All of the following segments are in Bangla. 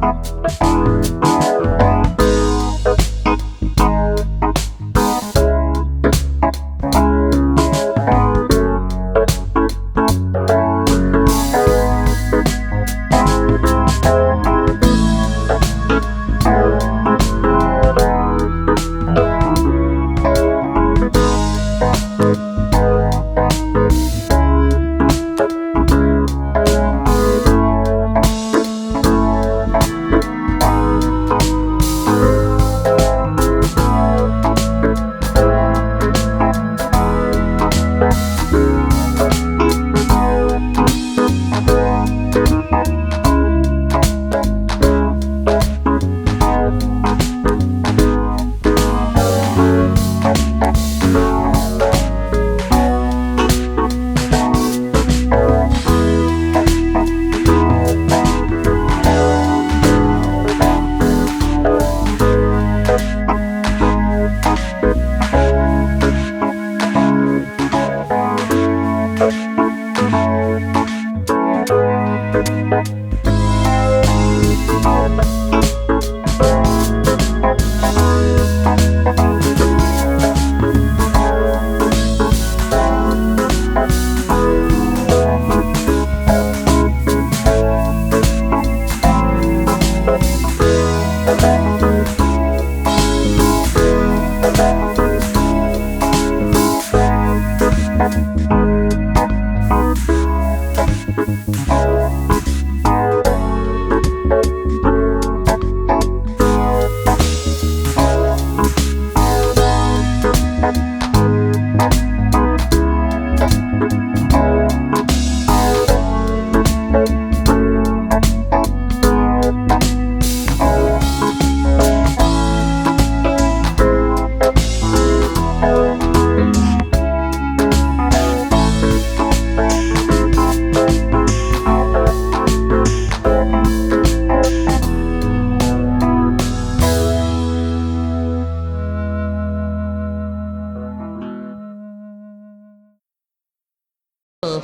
Thank you. you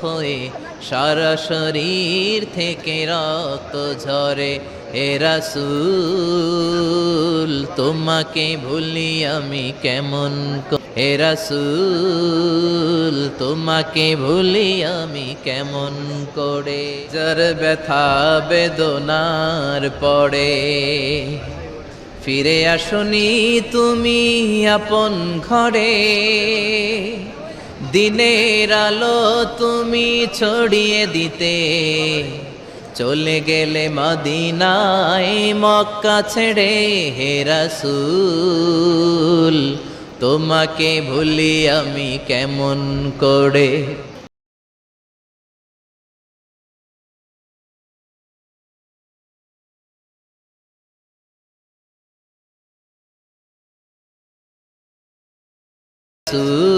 হয়ে সারা শরীর থেকে রক্ত ঝরে। এ রাসূল, তোমাকে ভুলি আমি কেমন ক- হে রাসূল, তোমাকে ভুলি আমি কেমন করে? যার ব্যথা বেদনার পড়ে। ফিরে আসনি তুমি আপন ঘরে। দিনের আলো তুমি ছড়িয়ে দিতে। চলে গেলে মদিনায় মক্কা ছেড়ে হে রাসূল, তোমাকে ভুলি আমি কেমন করে? রাসূল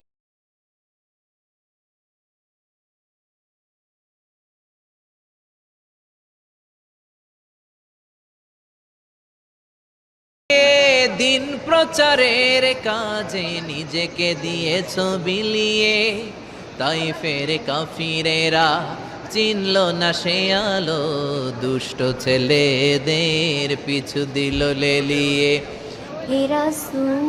দিন প্রচারের কাজে নিজেকে দিয়েছ বিলিয়ে তাই ফের কাফিরেরা চিনল না সে আলো দুষ্ট ছেলেদের পিছু দিল লেলিয়ে। হে রাসূল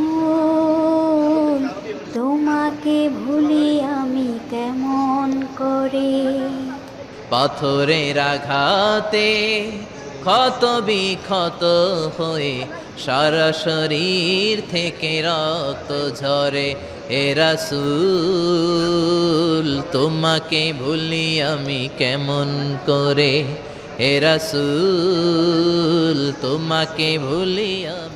তোমাকে ভুলি আমি কেমন করে? পাথরের আঘাতে ক্ষত বিক্ষত হয়ে সারা শরীর থেকে রক্ত ঝরে। এ রাসূল, তোমাকে ভুলি আমি কেমন করে? এ রাসূল, তোমাকে ভুলি আমি